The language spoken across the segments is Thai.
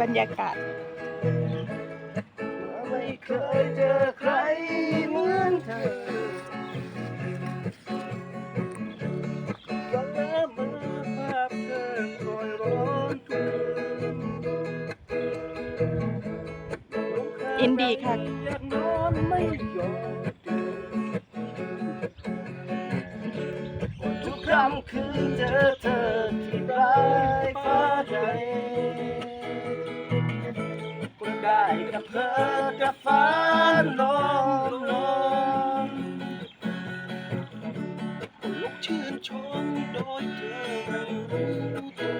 บรรยากาศไม่เคยเจอใครเหมือนเธอวันละเมื่อภาพเธอคอยร้อนทุกคืนอินดีค่ะ ค่ำคืนเจอเธอที่ปลายฟ้าใจก็ได้กับเธอกับฟ้าลมลมลุกชื่นชมโดยเธอไม่รู้ตัว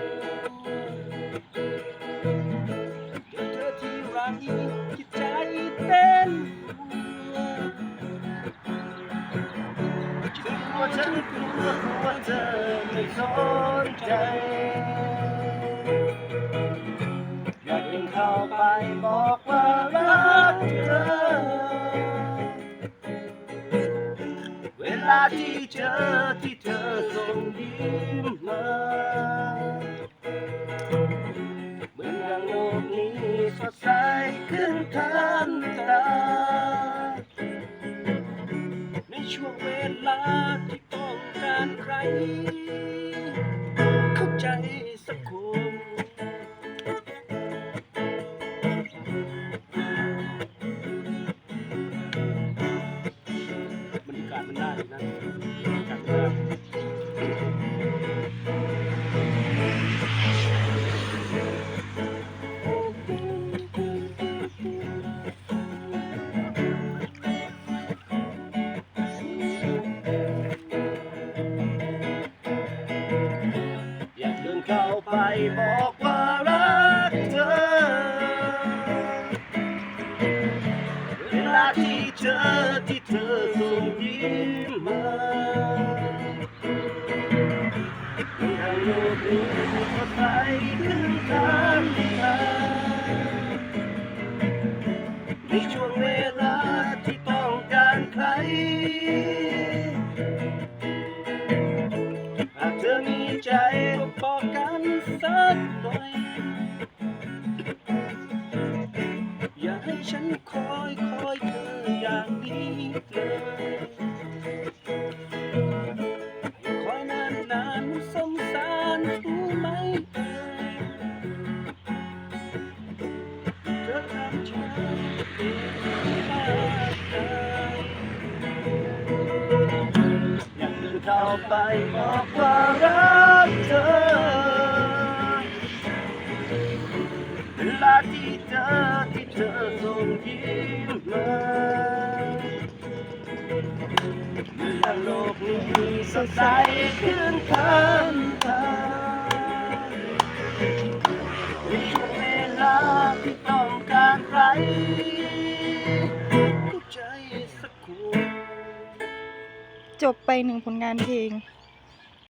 เจอเธอที่ไรจิตใจเต้นกลัวฉันกลัว เธอไม่สนใจอยากยิงเข้าไปบอกว่ารักเธอ เวลาที่เจอที่เธอส่งยิ้มมา เข้าใจสัก บอกว่ารักเธอ เวลาที่เจอที่เธอส่งยิ้มมาเมื่อโลกนี้สดใสขึ้นทางทางในช่วงเวลาที่ต้องการใครหากเธอมีใจก็บอ ให้ฉันคอยคอยเธออย่างนี้เลยคอยนานนานๆมันสมสารรู้ไหมเอ่ยเธอทำฉันเองมากเกินอยากเดินเข้าไปบอกว่ารักเธอ ลาที่เจอที่เธอส่งยิ้มมาเมื่อโลกนี้สดใสขึ้นทันตาในช่วงเวลาที่ต้องการใครเข้าใจสักคนจบไปหนึ่งผลงานเพลง